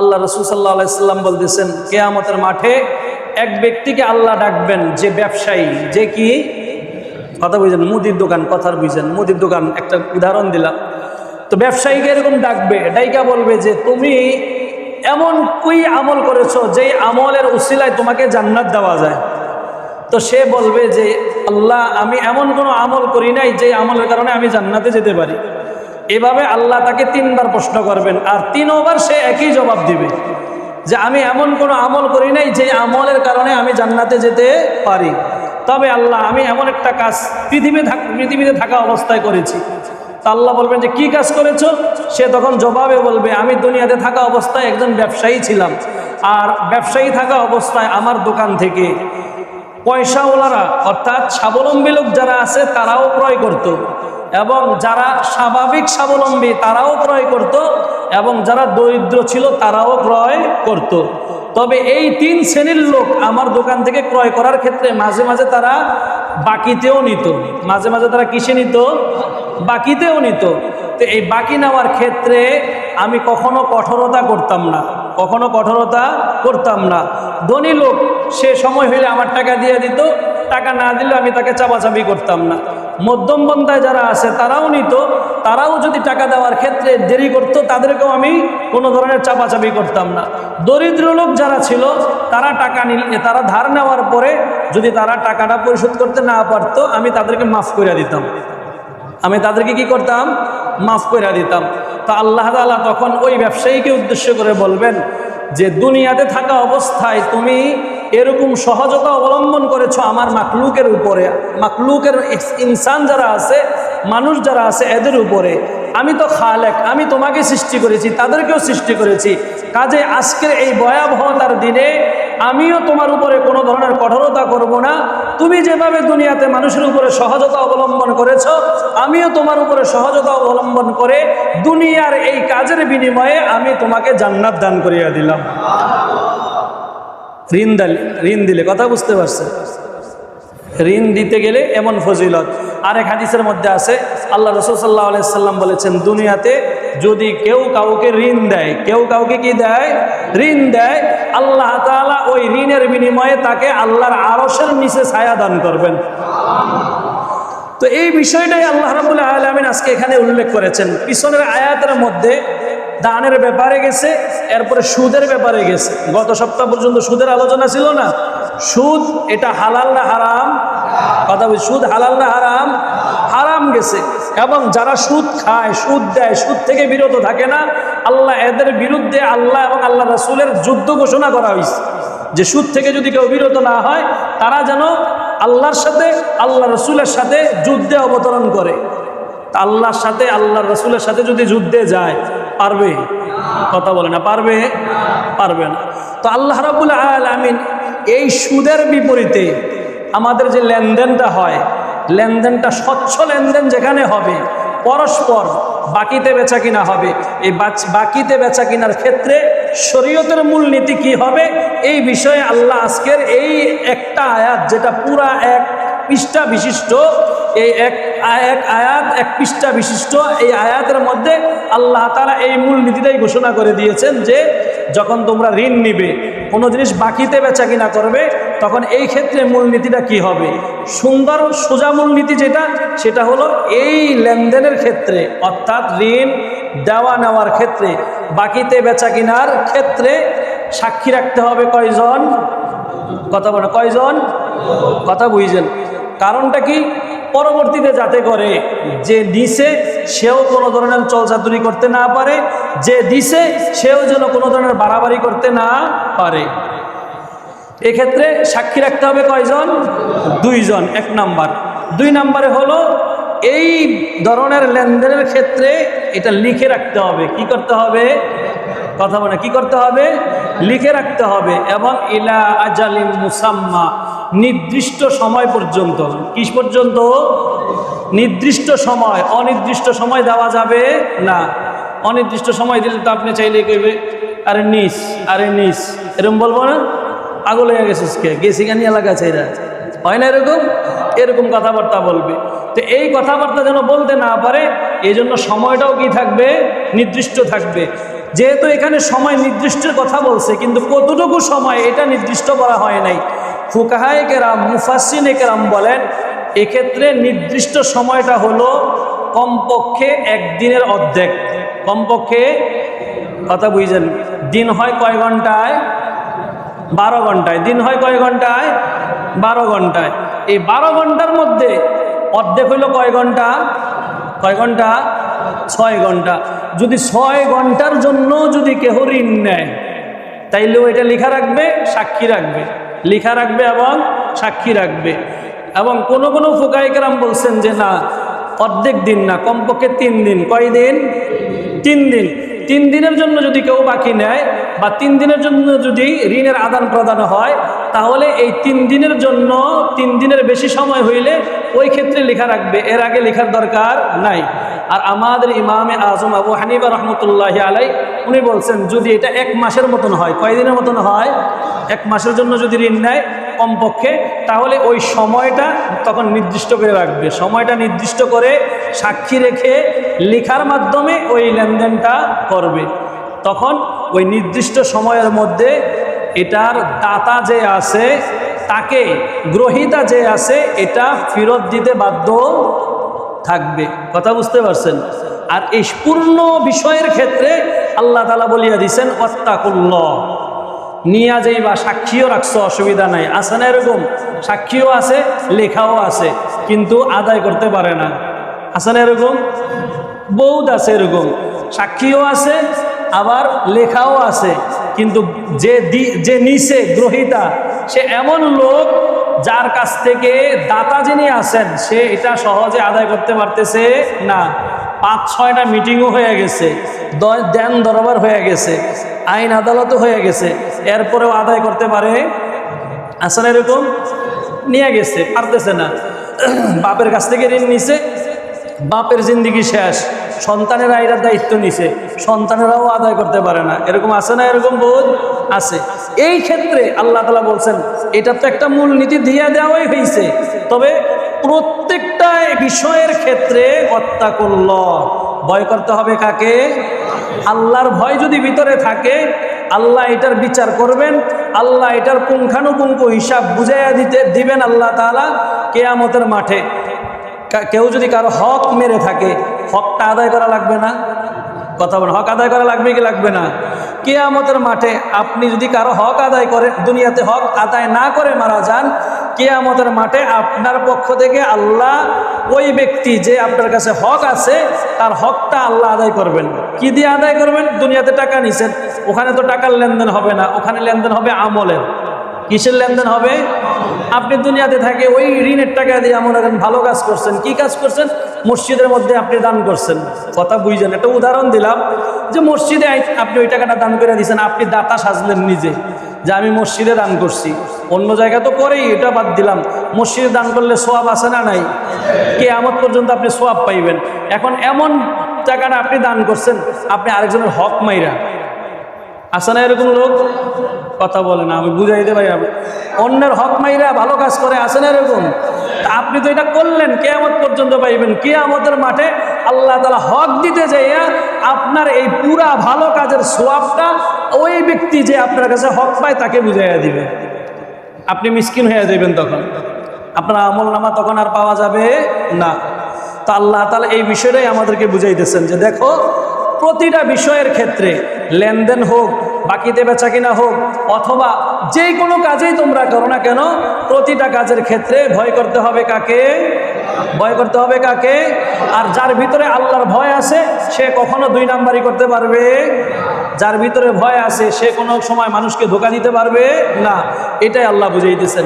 আল্লাহ রসুল সাল্লাহ আলাইসাল্লাম বলতেছেন, কেয়ামতের মাঠে এক ব্যক্তিকে আল্লাহ ডাকবেন, যে ব্যবসায়ী, যে কি? কথা বুঝেন, মুদির দোকান, কথার বুঝছেন মুদির দোকান, একটা উদাহরণ দিলাম। তো ব্যবসায়ীকে এরকম ডাকবে, ডাইকা বলবে যে, তুমি এমন কুই আমল করেছ যে আমলের উসিলায় তোমাকে জান্নাত দেওয়া যায়? তো সে বলবে যে, আল্লাহ, আমি এমন কোনো আমল করি নাই যে আমলের কারণে আমি জান্নাতে যেতে পারি। এভাবে আল্লাহ তাকে তিনবার প্রশ্ন করবেন, আর তিনবার সে একই জবাব দিবে যে আমি এমন কোনো আমল করি নাই যে আমলের কারণে আমি জান্নাতে যেতে পারি। তবে আল্লাহ, আমি এমন একটা কাজ পৃথিবী পৃথিবীতে থাকা অবস্থায় করেছি। তা আল্লাহ বলবেন যে, কি কাজ করেছ? সে তখন জবাবে বলবে, আমি দুনিয়াতে থাকা অবস্থায় একজন ব্যবসায়ী ছিলাম, আর ব্যবসায়ী থাকা অবস্থায় আমার দোকান থেকে পয়সাওয়ালারা, অর্থাৎ স্বাবলম্বী লোক যারা আছে, তারাও ক্রয় করত। এবং যারা স্বাভাবিক স্বাবলম্বী তারাও ক্রয় করত, এবং যারা দরিদ্র ছিল তারাও ক্রয় করত। তবে এই তিন শ্রেণির লোক আমার দোকান থেকে ক্রয় করার ক্ষেত্রে মাঝে মাঝে তারা বাকিতেও নিত। মাঝে মাঝে তারা কিসে নিত? বাকিতেও নিত। তো এই বাকি নেওয়ার ক্ষেত্রে আমি কখনো কঠোরতা করতাম না। কখনো কঠোরতা করতাম না। ধনী লোক, সে সময় হইলে আমার টাকা দিয়ে দিত, টাকা না দিলে আমি তাকে চাপাচাপি করতাম না। মধ্যম পন্থায় যারা আছে, তারাও নিত, তারাও যদি টাকা দেওয়ার ক্ষেত্রে দেরি করত, তাদেরকেও আমি কোনো ধরনের চাপাচাপি করতাম না। দরিদ্র লোক যারা ছিল, তারা টাকা নিলে তারা ধার নেওয়ার পরে যদি তারা টাকাটা পরিশোধ করতে না পারতো, আমি তাদেরকে মাফ করে দিতাম। আমি তাদেরকে কি করতাম? মাফ করে দিতাম। তা আল্লাহ তালা তখন ওই ব্যবসায়ীকে উদ্দেশ্য করে বলবেন যে, দুনিয়াতে থাকা অবস্থায় তুমি এরকম সহজতা অবলম্বন করেছ আমার মাকলুকের উপরে। মাকলুকের ইনসান যারা আছে, মানুষ যারা আছে, এদের উপরে। আমি তো খালেক, আমি তোমাকে সৃষ্টি করেছি, তাদেরকেও সৃষ্টি করেছি। কাজে আজকের এই ভয়াবহতার দিনে আমিও তোমার উপরে কোনো ধরনের কঠোরতা করব না। তুমি যেভাবে দুনিয়াতে মানুষের উপরে সহজতা অবলম্বন করেছ, আমিও তোমার উপরে সহজতা অবলম্বন করে দুনিয়ার এই কাজের বিনিময়ে আমি তোমাকে জান্নাত দান করিয়া দিলাম। ঋণ দিলে ঋণ দিলে, কথা বুঝতে পারছে ঋণ দিতে গেলে এমন ফজিলত। আরেক হাদিসের মধ্যে আছে, আল্লাহ রসুল সাল্লাহ আলাইসাল্লাম বলেছেন, দুনিয়াতে যদি কেউ কাউকে ঋণ দেয়, কেউ কাউকে কি দেয়? ঋণ দেয়। আল্লাহ তাআলা ওই ঋণের বিনিময়ে তাকে আল্লাহর আরসের নিচে ছায়া দান করবেন। তো এই বিষয়টাই আল্লাহ রাবুল আলমিন আজকে এখানে উল্লেখ করেছেন। পিছনের আয়াতের মধ্যে দানের ব্যাপারে গেছে, এরপরে সুদের ব্যাপারে গেছে। গত সপ্তাহ পর্যন্ত সুদের আলোচনা ছিল না? সুদ এটা হালাল না হারাম? কথা সুদ হালাল না হারাম? হারাম গেছে। এবং যারা সুদ খায়, সুদ দেয়, সুদ থেকে বিরত থাকে না, আল্লাহ এদের বিরুদ্ধে আল্লাহ এবং আল্লাহ রাসুলের যুদ্ধ ঘোষণা করা হয়েছে। যে সুদ থেকে যদি কেউ বিরত না হয়, তারা যেন আল্লাহর সাথে, আল্লাহ রসুলের সাথে যুদ্ধে অবতরণ করে। আল্লাহর সাথে আল্লাহ রসুলের সাথে যদি যুদ্ধে যায়, পারবে? কথা বলে না, পারবে? পারবে না। তো আল্লাহ রাবুল আলমিন এই সুদের বিপরীতে আমাদের যে লেনদেনটা হয় লেনদেনটা স্বচ্ছ লেনদেন যেখানে হবে, পরস্পর বাকিতে বেচা কিনা হবে। এই বাকিতে বেচা কিনার ক্ষেত্রে শরীয়তের মূলনীতি কি হবে? এই বিষয়ে আল্লাহ আজকের এই একটা আয়াত, যেটা পুরা এক পৃষ্ঠা বিশিষ্ট, এই এক এক আয়াত, এক পৃষ্ঠা বিশিষ্ট, এই আয়াতের মধ্যে আল্লাহ তারা এই মূল নীতিটাই ঘোষণা করে দিয়েছেন যে, যখন তোমরা ঋণ নিবে কোনো জিনিস বাকিতে বেচা কিনা করবে, তখন এই ক্ষেত্রে মূলনীতিটা কি হবে? সুন্দর সোজা মূলনীতি যেটা, সেটা হলো এই লেনদেনের ক্ষেত্রে, অর্থাৎ ঋণ দেওয়া নেওয়ার ক্ষেত্রে, বাকিতে বেচা কিনার ক্ষেত্রে সাক্ষী রাখতে হবে কয়জন? কথা বলে, কয়জন? কথা বুঝছেন। কারণটা কি? পরবর্তীতে যাতে করে যে দিছে সেও কোনো ধরনের চলচাতুরি করতে না পারে, যে দিছে সেও যেন কোনো ধরনের বাড়াবাড়ি করতে না পারে। এক্ষেত্রে সাক্ষী রাখতে হবে কয়জন? দুইজন, এক নাম্বার। দুই নাম্বারে হলো এই ধরনের লেনদেনের ক্ষেত্রে এটা লিখে রাখতে হবে। কি করতে হবে? কথা বলে, কি করতে হবে? লিখে রাখতে হবে। এবং ইলা আজালিম মুসাম্মা নির্দিষ্ট সময় পর্যন্ত, কিস পর্যন্ত? নির্দিষ্ট সময়। অনির্দিষ্ট সময় দেওয়া যাবে না। অনির্দিষ্ট সময় দিলে তো আপনি চাইলে কইবে আরে নিস আরে নিস। এরকম বলব না? পাগল হয়ে কে? গেছি গানি এলাকা চাইরা হয় না এরকম? এরকম কথাবার্তা বলবে। তো এই কথাবার্তা যেন বলতে না পারে এই জন্য সময়টাও কি থাকবে? নির্দিষ্ট থাকবে। যেহেতু এখানে সময় নির্দিষ্টের কথা বলছে, কিন্তু কতটুকু সময় এটা নির্দিষ্ট করা হয় নাই। ফুকাহায় কেরাম মুফাসিন কেরাম বলেন, এক্ষেত্রে নির্দিষ্ট সময়টা হলো কমপক্ষে একদিনের অর্ধেক। কমপক্ষে, কথা বুঝছেন, দিন হয় কয় ঘন্টায়? বারো ঘন্টায়। দিন হয় কয় ঘন্টায়? বারো ঘন্টায়। এই বারো ঘণ্টার মধ্যে অর্ধেক হইল কয় ঘণ্টা? কয় ঘণ্টা? ছয় ঘণ্টা। যদি ছয় ঘণ্টার জন্য যদি কেহ ঋণ নেয়, তাইলেও এটা লেখা রাখবে, সাক্ষী রাখবে। লেখা রাখবে এবং সাক্ষী রাখবে। এবং কোন কোন ফোকাইকরাম বলছেন যে, না, অর্ধেক দিন না, কমপক্ষে তিন দিন। কয় দিন? তিন দিন। তিন দিনের জন্য যদি কেউ বাকি নেয় বা তিন দিনের জন্য যদি ঋণের আদান প্রদান হয়, তাহলে এই তিন দিনের জন্য তিন দিনের বেশি সময় হইলে ওই ক্ষেত্রে লেখা রাখবে। এর আগে লেখার দরকার নাই। আর আমাদের ইমামে আজম আবু হানিবা রহমতুল্লাহ আলাই উনি বলছেন, যদি এটা এক মাসের মতন হয় কয়দিনের মতন হয়? এক মাসের জন্য যদি ঋণ নেয় কমপক্ষে, তাহলে ওই সময়টা তখন নির্দিষ্ট করে রাখবে। সময়টা নির্দিষ্ট করে সাক্ষী রেখে লেখার মাধ্যমে ওই লেনদেনটা করবে। তখন ওই নির্দিষ্ট সময়ের মধ্যে এটার দাতা যে আছে, তাকে গ্রহিতা যে আছে, এটা ফেরত দিতে বাধ্য থাকবে। কথা বুঝতে পারছেন? আর এই পূর্ণ বিষয়ের ক্ষেত্রে আল্লাহ তালা বলিয়া দিছেন অত্তাকুল্ল নিয়া যেই বা সাক্ষীও রাখছো, অসুবিধা নাই। আছে না এরকম? সাক্ষীও আছে, লেখাও আছে, কিন্তু আদায় করতে পারে না। আছে না এরকম? বহুত আছে এরকম। সাক্ষীও আছে, আবার লেখাও আছে, কিন্তু যে যে নিছে গ্রহিতা, সে এমন লোক যার কাছ থেকে দাতা যিনি আছেন, সে এটা সহজে আদায় করতে পারতেছে না। পাঁচ, ছয়টা মিটিংও হয়ে গেছে দেন দরবার হয়ে গেছে, আইন আদালতও হয়ে গেছে। এরপরেও আদায় করতে পারে। আসলে এরকম নিয়ে গেছে, পারতেছে না। বাপের কাছ থেকে ঋণ নিছে, বাপের জিন্দিগি শেষ, সন্তানেরা এটার দায়িত্ব নিছে, সন্তানেরাও আদায় করতে পারে না। এরকম আছে না? এরকম বোধ আছে। এই ক্ষেত্রে আল্লাহ তালা বলছেন, এটা তো একটা মূলনীতি দিয়ে দেওয়াই হয়েছে তবে প্রত্যেকটা বিষয়ের ক্ষেত্রে হত্যা করল ভয় করতে হবে কাকে? আল্লাহর ভয় যদি ভিতরে থাকে আল্লাহ এটার বিচার করবেন, আল্লাহ এটার পুঙ্খানুপুঙ্খ হিসাব বুঝাইয়া দিতে, দিবেন আল্লাহ তালা কেয়ামতের মাঠে। কেউ যদি কারও হক মেরে থাকে, হকটা আদায় করা লাগবে না। কথা বলেন, হক আদায় করা লাগবে কি লাগবে না? কেয়ামতের মাঠে আপনি যদি কারও হক আদায় করে দুনিয়াতে হক আদায় না করে মারা যান, কেয়ামতের মাঠে আপনার পক্ষ থেকে আল্লাহ ওই ব্যক্তি যে আপনার কাছে হক আছে, তার হকটা আল্লাহ আদায় করবেন। কি দিয়ে আদায় করবেন? দুনিয়াতে টাকা নিছেন, ওখানে তো টাকার লেনদেন হবে না, ওখানে লেনদেন হবে আমলের। কিসের লেনদেন হবে? আপনি দুনিয়াতে থাকে ওই ঋণের টাকা দিয়ে এখন ভালো কাজ করছেন, কি কাজ করছেন? মসজিদের মধ্যে আপনি দান করছেন। কথা বুঝছেন একটা উদাহরণ দিলাম যে মসজিদে আপনি ওই টাকাটা দান করে দিয়েছেন, আপনি দাতা সাজলেন নিজে যে আমি মসজিদে দান করছি। অন্য জায়গা তো করেই, এটা বাদ দিলাম। মসজিদে দান করলে সোয়াব আছে না নাই? কে আমত পর্যন্ত আপনি সোয়াব পাইবেন। এখন এমন টাকাটা আপনি দান করছেন, আপনি আরেকজনের হক মাইরা। আছে না এরকম লোক? কথা বলে না, আমি বুঝাইতে পারি না। অন্যের হক মাইরা ভালো কাজ করে, আছে না এরকম? আপনি তো এটা করলেন, কেয়ামত পর্যন্ত পাইবেন। কেয়ামতের মাঠে আল্লাহ তালা হক দিতে যাইয়া আপনার এই পুরা ভালো কাজের সোয়াবটা ওই ব্যক্তি যে আপনার কাছে হক পায় তাকে বুঝাইয়া দিবে। আপনি মিসকিন হয়ে যাবেন তখন। আপনার আমল নামা তখন আর পাওয়া যাবে না। তা আল্লাহ তালা এই বিষয়টাই আমাদেরকে বুঝাইতেছেন যে দেখো, প্রতিটা বিষয়ের ক্ষেত্রে লেনদেন হোক বাকিতে বেচা কিনা হোক, অথবা যে কোনো কাজেই তোমরা করো না কেন, প্রতিটা কাজের ক্ষেত্রে ভয় করতে হবে কাকে? ভয় করতে হবে কাকে? আর যার ভিতরে আল্লাহর ভয় আছে, সে কখনো দুই নাম্বারই করতে পারবে। যার ভিতরে ভয় আছে, সে কোনো সময় মানুষকে ধোকা দিতে পারবে না। এটাই আল্লাহ বুঝাইতেছেন।